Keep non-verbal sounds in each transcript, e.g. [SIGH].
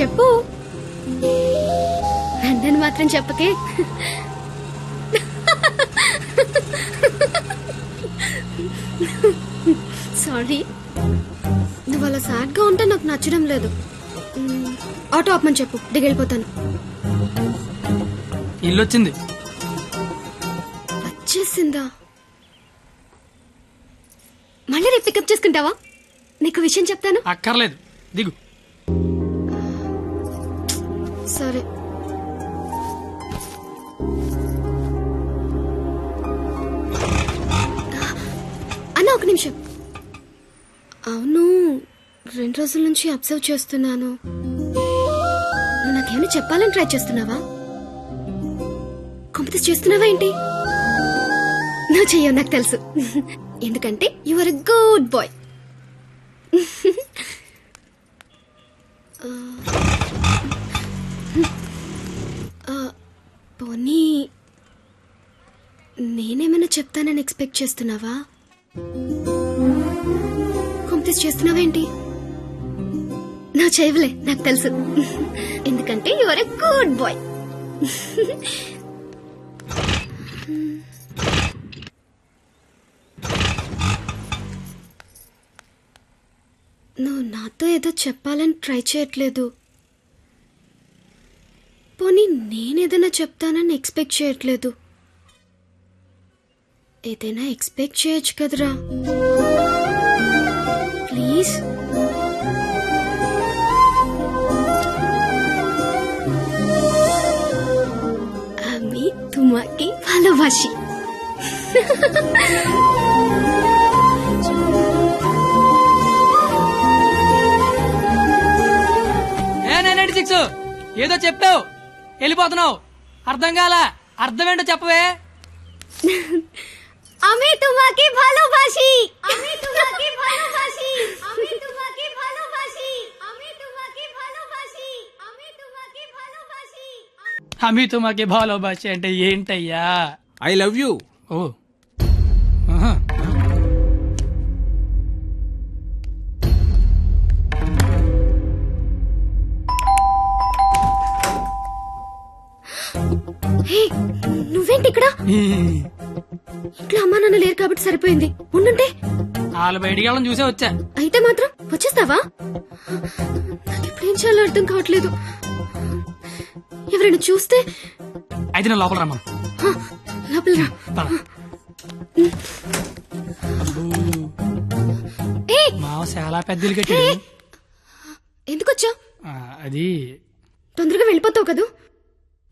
చెప్పు. నన్ను మాత్రం చెప్పకే. సారీ. నువ్వు అలా సాడ్గా ఉంటే నాకు నచ్చడం లేదు. ఆటో ఆపమని చెప్పు దిగెళ్ళిపోతాను. ఇల్లు వచ్చింది వచ్చేసిందా? మళ్ళీ రేపు పికప్ చేసుకుంటావా? నీకు విషయం చెప్తాను. అక్కర్లేదు. దిగు. సరే. అన్న ఒక నిమిషం. అవును రెండు రోజుల నుంచి అబ్జర్వ్ చేస్తున్నాను. నాకేమైనా చెప్పాలని ట్రై చేస్తున్నావా? కంపెనీస్ చేస్తున్నావా ఏంటి? నువ్వు చెయ్యవు నాకు తెలుసు. [LAUGHS] ఎందుకంటే you are a good boy expect చేస్తున్నావా? కంప్లీట్ చేస్తున్నావేంటి? నా చేయవలే నాకు తెలుసు. ఎందుకంటే యువర్ ఎ గుడ్ బాయ్ నువ్వు నాతో ఏదో చెప్పాలని ట్రై చేయట్లేదు. పోనీ నేనేదైనా చెప్తానని ఎక్స్పెక్ట్ చేయట్లేదు. ఏదైనా ఎక్స్పెక్ట్ చేయొచ్చు కదరా ప్లీజ్ আমি তোমাকে ভালোবাসি ఏ నైన్ సిక్స్ ఏదో చెప్పావు వెళ్ళిపోతున్నావు అర్థం కాల అర్థం ఏంటో చెప్పవే [LAUGHS] আমি তোমাকে ভালোবাসি আমি তোমাকে ভালোবাসি আমি তোমাকে ভালোবাসি আমি তোমাকে ভালোবাসি আমি তোমাকে ভালোবাসি అమి తుమాకి భాలో భాష అంటే ఏంటయ్యా ఐ లవ్ యూ ఓ ఆహా. హే నువ్వేంటి ఇక్కడ ఇంట్లో అమ్మా నాన్న లేరు కాబట్టి సరిపోయింది. ఉండుంటే. వాళ్ళ బయటికి వెళ్ళడం చూసే వచ్చా. అయితే మాత్రం వచ్చేస్తావా? నాకు ఇప్పుడేం చేయాలో అర్థం కావట్లేదు. ఎవరైనా చూస్తే? అయితే నేను లోపల రమ్మను. హ, లోపల రా. పద. అబ్బో, ఏ! మావ చాలా పెద్దలు ఎందుకు వచ్చావు అది తొందరగా వెళ్ళిపోతావు కదూ?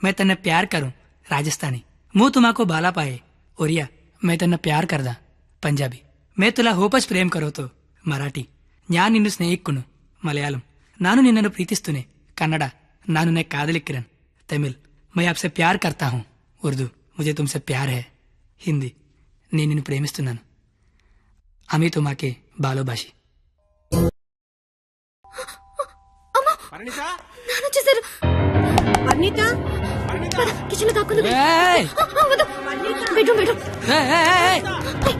મેં તને પ્યાર કરું રાજસ્થાની હું તુમાકો બાલા પાયે ઓરિયા મેં તને પ્યાર કરદા પંજાબી મેં તુલા હોપજ પ્રેમ કરો તો ಮರಾಠಿ नि ನಿನ್ನ ಸ್ನೇಹಿಕ್ಕುನು नानु ನಾನು ನಿನ್ನನ್ನು ಪ್ರೀತಿಸ್ತುನೆ ಕನ್ನಡ ನಾನು ನೇ ಕಾದಲಿಕ್ಕಿರನ್ ತಮಿಳ್ ಮೈ ಆಪ್ಸೆ ಪ್ಯಾರ್ ಕರ್ತಾ ಹೂಂ ಉರ್ದು ಮುಜೆ ತುಮ್ಸೆ ಪ್ಯಾರ್ ಹೇ ಹಿಂದಿ నేను నిన్ను ప్రేమిస్తున్నాను అమీతో మాకే బాలోభాషి పరిణిత పద, కిచెన్లో దాక్కుంది ఏయ్! Bedroom bedroom.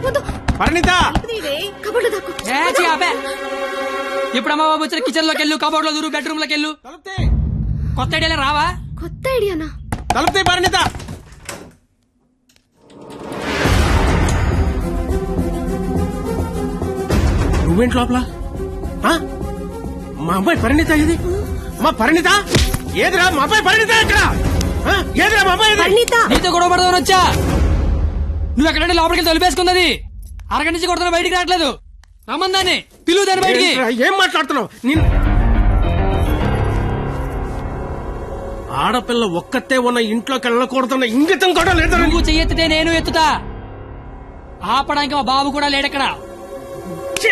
వద్దు. పరిణిత! కబోర్డ్లో దాక్కు. ఇప్పుడు అమ్మ బాబు వచ్చిన కిచెన్లోకి వెళ్ళు కబోర్డ్లో దూరు బెడ్రూమ్లోకి వెళ్ళు. తలుపుతే. కొత్త ఐడియాలు రావా? కొత్త ఐడియానా? తలుపుతే పరిణిత! నువ్వేంటి లోపల? మా అమ్మాయి పరిణిత ఇది? మా పరిణిత? ఏదిరా? మా అబ్బాయి పరిణిత ఎక్కడ ఆ? ఏదిరా మా అబ్బాయి ఏది? నీతో గొడవ పడదామని వచ్చా? నువ్వు ఎక్కడంటే లోపలికి వెళ్ళి తలిపేసుకున్నది అరగంట నుంచి కొడుతున్నా బయటికి రావట్లేదు. రమ్మందాన్ని పిలువు దాన్ని బయటికి. ఏంట్రా, ఏం మాట్లాడుతున్నావు? నిన్ ఆడపిల్ల ఒక్కతే ఉన్న ఇంట్లోకి వెళ్ళకూడదన్న ఇంగితం కూడా లేదా. నువ్వు చెయ్యెత్తితే నేను ఎత్తుతా. ఆపడానికి మా బాబు కూడా లేడక్కడ. ఛీ!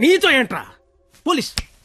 నీతో ఏంట్రా? పోలీస్.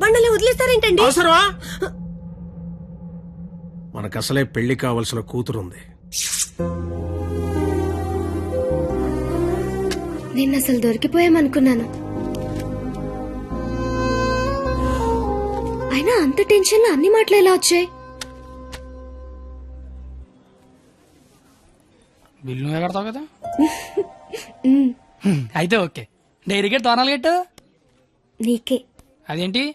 బండలే వదిలేస్తారేంటండి? అవసరమా? మనకు అసలే పెళ్ళి కావలసిన కూతురుంది. నిన్న అసలు దొరికిపోయామనుకున్నాను. అయినా అంత టెన్షన్ అన్ని మాటలు ఎలా వచ్చాయి? బిల్లు నువ్వే కడతావు కదా? [LAUGHS] అయితే ఓకే. డైరీ గేట్ తోనాలు గెట్టు నీకే. అదేంటి?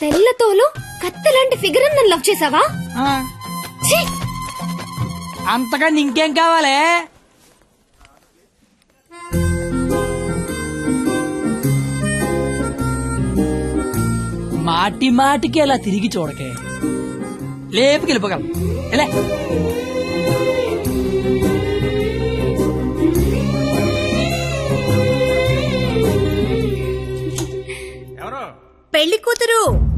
తెల్లతోలు కత్తెలాంటి ఫిగర్ నన్ను లవ్ చేసావా ఛీ! అంతగా ఇంకేం కావాలే? మాటి మాటికి అలా తిరిగి చూడకే. లేపుకి వెళ్ళిపోగలం ఎలా పెళ్ళి కూతురు.